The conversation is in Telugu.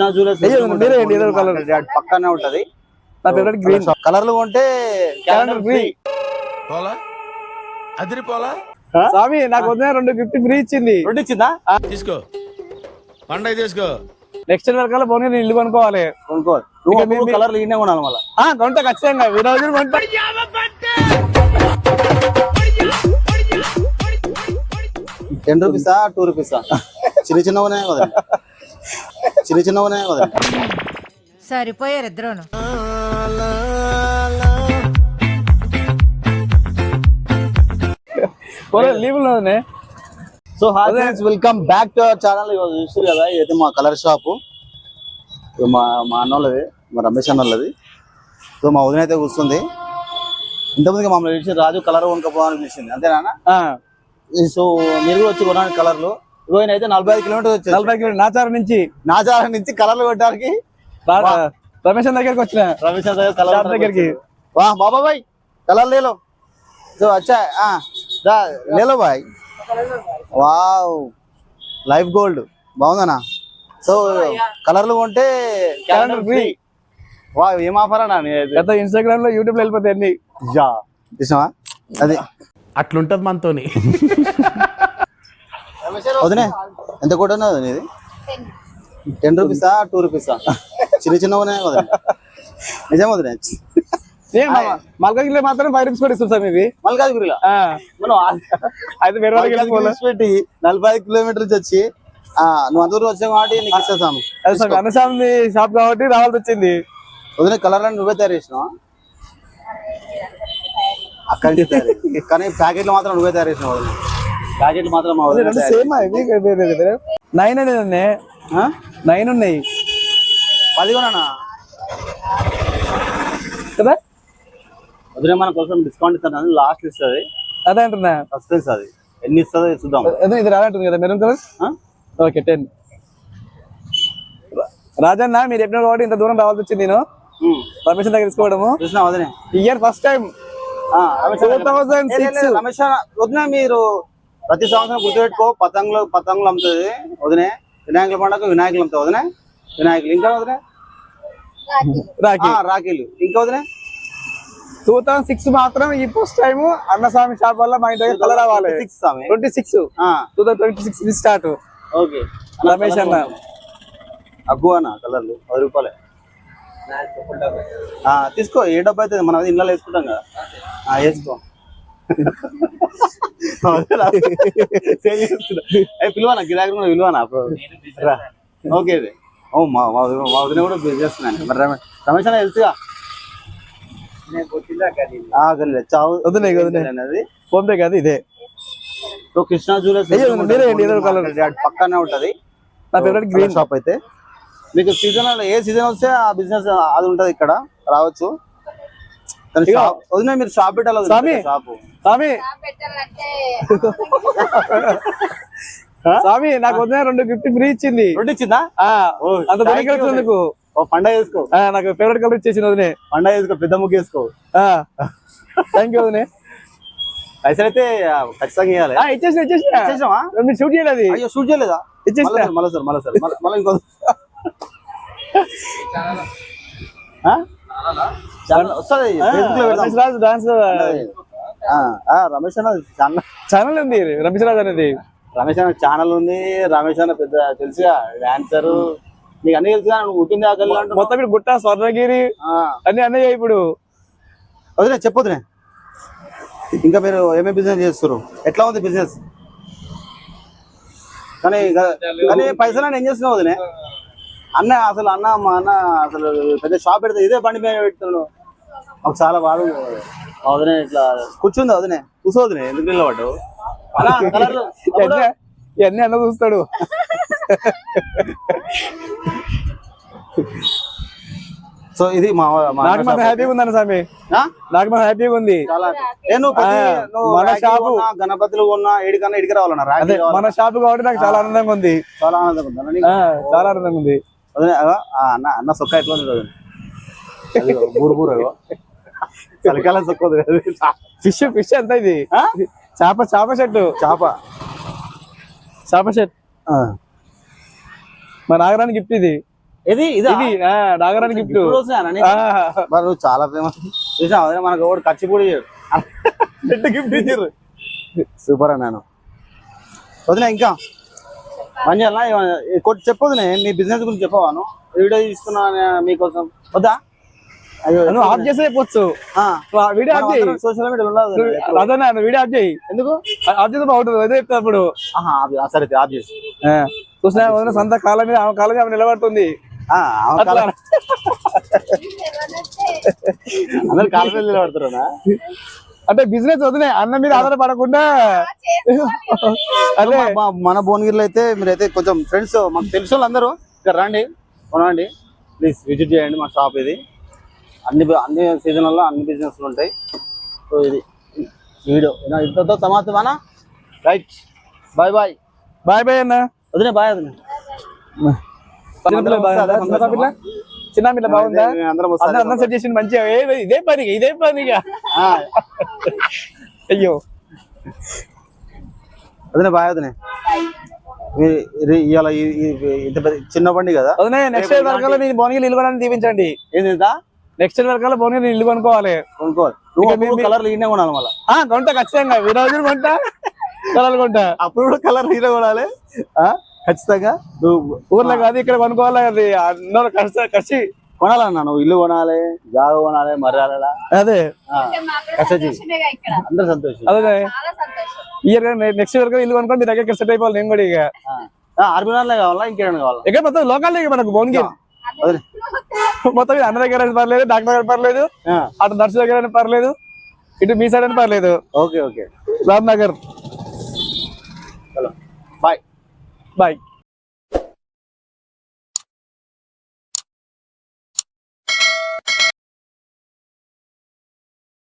కృష్ణా మీరే ఏదో colour. పక్కనే ఉంటది. నా ఫేవరెట్ గ్రీన్ కలర్లు కొంటే క్యాలెండర్ ఫ్రీ పోలా? అదిరిపోలా? స్వామి నాకు వదిన రెండు గిఫ్ట్ ఫ్రీ ఇచ్చింది. రెండు ఇచ్చిందా? తీసుకో. పండగ తీసుకో. నెక్స్ట్ ఇయర్ వరకు పోనీ నేను ఇల్లు కొనుక్కోవాలి. కొనుక్కో నువ్వు మూడు కలర్లు ఈయనే కొనాలి మళ్ళీ. ఆ కొంట ఖచ్చితంగా. వినోద్ కొంట. టెన్ రూపీసా టూ రూపీసా చిన్న చిన్నవనే కదండి చిన్న చిన్నవనే కదండి సరిపోయారు ఇద్దరును. పోలే లీవ్ ఉన్నది so hi friends welcome back to our channel ఇవాళ చూస్తారు కదా ఇదైతే మా కలర్ షాపు ఇది మా మా అన్న వాళ్ళది మా రమేష్ అన్న వాళ్ళది సో మా వదిన అయితే కూర్చుంది. ఇంతకుముందుగా మమ్మల్ని పిలిచి రాజు కలర్ కొనుక్కపోవాలని పిలిచింది. అంతేనా సో మీరు కూడా వచ్చి కొనడానికి కలర్లు పోయిన అయితే నలభై ఐదు కిలోమీటర్స్ వచ్చేసి నలభై కిలోమీటర్ నాచారం నుంచి. నాచారం నుంచి కలర్లు కొట్టడానికి రమేష్ దగ్గరికి వచ్చిన. రమేష్ దగ్గరికి. వా బాబా బాయ్. కలర్ లేలో సో అచ్చా లేలో బాయ్. వావ్. Life gold. బాగుందనా సో కలర్లు కొంటే క్యాలెండర్ ఫ్రీ వా ఏం ఆఫర్ అన్నా పెద్ద ఇన్స్టాగ్రామ్లో యూట్యూబ్లో వెళ్ళిపోతాయి అన్ని అది. అట్లుంటది మనతోని. వదినే ఎంత కూడా ఉన్నది నీది? టెన్ రూపీసా టూ రూపీసా? చిన్న చిన్నవనే వదిలే నిజం వదిలే మల్కాజ్గిరిలో మాత్రం ఫైవ్ రూపీస్ కూడా ఇస్తుంది సార్ ఇది మల్కాజ్గిరిలో? మనం అయితే వేరే పెట్టి నలభై ఐదు కిలోమీటర్స్ వచ్చి ఆ, నువ్వు అంత దూరం వచ్చావు కాబట్టి నీకు సార్ అన్నస్వామి షాప్ కాబట్టి రావాల్సి వచ్చింది. వదిలే కలర్ అని నువ్వే తయారు చేసినావా? అక్కడి నుంచి. కానీ ప్యాకెట్లు మాత్రం నువ్వే తయారు చేసినావు ప్యాకెట్లు మాత్రం సేమ్ నైన్ అనేది అన్నీ ఆ? నైన్ ఉన్నాయి. పది కొనా కదా? వదిలే మన కోసం డిస్కౌంట్ ఇస్తాను లాస్ట్ ఇస్తుంది. అదే అంటున్నా. సస్పెన్స్ అది. ఎన్ని ఇస్తుందో చూద్దాం. అదే ఇది రానంటుంది కదా maroon colour? Okay ten Rajanna మీరు చెప్పిన కాబట్టి ఇంత దూరం రావాల్సి వచ్చింది నేను. పర్మిషన్ దగ్గర తీసుకోవడము. ఇయర్ ఫస్ట్ టైం ఆ, రమేష్ అన్న- 2006. ఏ, లే, లే, రమేష్ అన్న, వదినా మీరు ప్రతి సంవత్సరం గుర్తుపెట్టుకో పతంగులు పతంగులు అమ్ముతుంది వదినే. వినాయకుల పండుగ వినాయకులు అమ్ముతావు వదినే. వినాయకులు ఇంకా వదినే? రాఖీలు. ఇంకా వదినే? టూ థౌసండ్ సిక్స్ మాత్రం ఈ ఫస్ట్ టైం అన్నస్వామి షాప్ వల్ల మా ఇంటి దగ్గర కలర్ రావాలి. సిక్స్ స్వామి. Twenty six. ఆ, two thousand twenty six start okay. Ramesh అన్న. అగ్గు అన్న కలర్లు పది రూపాయలే. ఆ, తీసుకో ఏ డబ్బా అయితే మనం ఇళ్ళలో వేసుకుంటాం కదా. ఆ, వేసుకో. పిలువనా? గిరాకీ కూడా పిలువనా. ఓకే. ఓ మా మా వదిన- కూడా బిజినెస్ మరి రమేష్ రమేష్ అన్న తెలుసుగా? వదిలే, వదిలే. అనేది ఫోన్ పే కాదు ఇదే. So Krishna colour. పక్కనే ఉంటది. నా ఫేవరెట్ గ్రీన్ షాప్ అయితే. మీకు సీజన్ ఏ సీజన్ వస్తే ఆ బిజినెస్ అది ఉంటది ఇక్కడ. రావచ్చు. వదిన మీరు షాప్ పెట్టాలి స్వామి. షాప్? స్వామి. స్వామి నాకు వదిన రెండు గిఫ్ట్ ఫ్రీ ఇచ్చింది. రెండు ఇచ్చిందా? అంత you. వచ్చినందుకు ఓ పండగ వేసుకో. ఆ, నాకు ఫేవరెట్ కలర్ ఇచ్చేసింది వదినే. పండగ వేసుకో పెద్ద ముగ్గు వేసుకో. థ్యాంక్ యూ వదినే. పైసలు అయితే ఖచ్చితంగా ఇవ్వాలి. ఆ, ఇచ్చేసిన ఇచ్చేసిన. ఇచ్చేసావా? మీరు షూట్ చేయలేదు అయ్యో షూట్ చేయలేదా? ఇచ్చేసిన. మళ్ళీ సార్ మళ్ళీ సార్ మళ్ళీ మళ్ళీ ఇంకో రమేష్ రాజు డాన్స్ ఆ, ఆ, రమేష్ అన్న ఛానల్. ఉంది రమేష్ రాజు అనేది. రమేష్ అన్న ఛానల్ ఉంది రమేష్ అన్న పెద్ద తెలుసుగా డాన్సర్ నీకు అన్ని నువ్వు పుట్టింది ఆ గల్లీలో అంటున్నావు. మొత్తం ఇప్పుడు గుట్ట స్వర్ణగిరి అన్ని అన్నయ్య ఇప్పుడు. వదిలే చెప్పొద్దునే ఇంకా మీరు ఏమేమి బిజినెస్ చేస్తారు ఎట్లా ఉంది బిజినెస్ కానీ కానీ పైసలు ఏం చేస్తున్నావు వదిలే? అన్న అసలు అన్న మా అన్న అసలు పెద్ద షాప్ పెడితే ఇదే బండి మీద పెడుతున్నాడు మాకు చాలా బాధ వదిలే ఇట్లా కూర్చుంది వదిలే కూర్చో వదిలే ఎందుకు నిలబడ్డు. ఇవన్నీ అన్న చూస్తాడు సో ఇది మా మా నాకు షాప్. హ్యాపీగా ఉందన్న స్వామి ఆ? నాకు మాత్రం హ్యాపీగా ఉంది చాలా నేను మన షాపు. గణపతులు కొన్నా ఏడికన్నా ఇడికి రావాలన్నా. మన షాప్ కాబట్టి నాకు చాలా ఆనందంగా ఉంది చాలా ఆనందంగా ఉంది చాలా ఆనందంగా ఉంది అన్న అన్న సొక్క ఎట్లా ఉంది బూరు బూరు. చలికాలం సొక్క. ఫిష్ ఫిష్ ఎంత ఇది? చేప చేప చెట్టు చేప. చేప చెట్టు ఆ. మా నాగరానికి గిఫ్ట్ ఇది. ఇది? ఇది నాగరాణి గిఫ్ట్ మరి చాలా ఫేమస్ అదే మనకు ఒకటి కచ్చిపూడి గిఫ్ట్ ఇచ్చారు. సూపర్ అన్నాను వదినా ఇంకా. ఏమన్నా- కొట్టి చెప్పొద్దునే మీ బిజినెస్ గురించి చెప్పవాను వీడియో తీస్తున్నా మీకోసం. వద్దా? నువ్వు ఆఫ్ చెప్పొచ్చు. నువ్వు ఆ వీడియో ఆఫ్ చేయి. సోషల్ మీడియాలో నువ్వు వీడియో ఆఫ్ చేయి. ఎందుకు? ఆఫ్ చేస్తే బాగుంటుంది అదే చెప్తా అప్పుడు. సరే ఆఫ్ చేసి చూసినా సొంత కాలం మీద ఆమె కాలం మీద ఆమె నిలబడుతుంది. కాలం- అందరు కాళ్ళ మీద నిలబడుతున్నా అంటే బిజినెస్ వదిలే అన్న మీద ఆధారపడకుండా. అదే. మన భువనగిరిలో అయితే మీరైతే కొంచెం ఫ్రెండ్స్ మాకు తెలిసిన వాళ్ళు అందరూ ఇక్కడ రండి కొనండి. ప్లీజ్ విజిట్ చేయండి మా షాప్ ఇది. అన్ని అన్ని సీజన్లలో అన్ని బిజినెస్లు ఉంటాయి. సో ఇది వీడియో. ఇంతతో సమాప్తమానా? Right bye bye bye bye అన్న. వదిలే బాయ్ వదిలే చిన్న పిల్ల బాగుందా? అందరం సెట్ చేసింది మంచిగా. ఏ ఇదే పని ఇదే పనిగా. అయ్యో. వదిలే ఈ- ఇది ఇవాళ ఈ- ఈ- ఇంత చిన్న బండి కదా? వదిలే నెక్స్ట్ ఇయర్ వరకల్లా నేను భువనగిరి ఇల్లు దీవించండి ఏంది ఇంత నెక్స్ట్ ఇయర్ వరకల్లా భువనగిరి ఇల్లు కొనుక్కోవాలి. కొనుక్కోవాలి. నువ్వు కలర్లు ఈయనే కొనాలి మళ్ళీ. కొంటా ఖచ్చితంగా. విరోజులు కొంటా. కలలు కొంటా. అప్పుడు కూడా కలర్ ఈయన కొనాలి. ఆ? ఖచ్చితంగా. నువ్వు ఊర్లో కాదు ఇక్కడ కొనుక్కోవాలి అది. అందరూ ఖర్చు ఖర్చు కొనాలన్నా నువ్వు ఇల్లు కొనాలి జాగ కొనాలి మర్యాదలా? అదే. అందరు సంతోషం. అదే ఇయర్ నెక్స్ట్ ఇయర్ ఇల్లు కొనుక్కొని మీ దగ్గర సెట్ అయిపోవాలి నేను కూడా ఇక. ఆర్బినార్లే కావాలా ఇంకేమైనా కావాలా? ఎక్కడ మొత్తం లోకల్ మనకు భువనగిరి. మొత్తం అన్న దగ్గర పర్లేదు డాక్టర్ దగ్గర పర్లేదు అటు నర్సు దగ్గర అయినా పర్లేదు ఇటు మీ సైడ్ అయినా పర్లేదు. Okay okay. రామ్ నగర్ చలో బాయ్. బాయ్.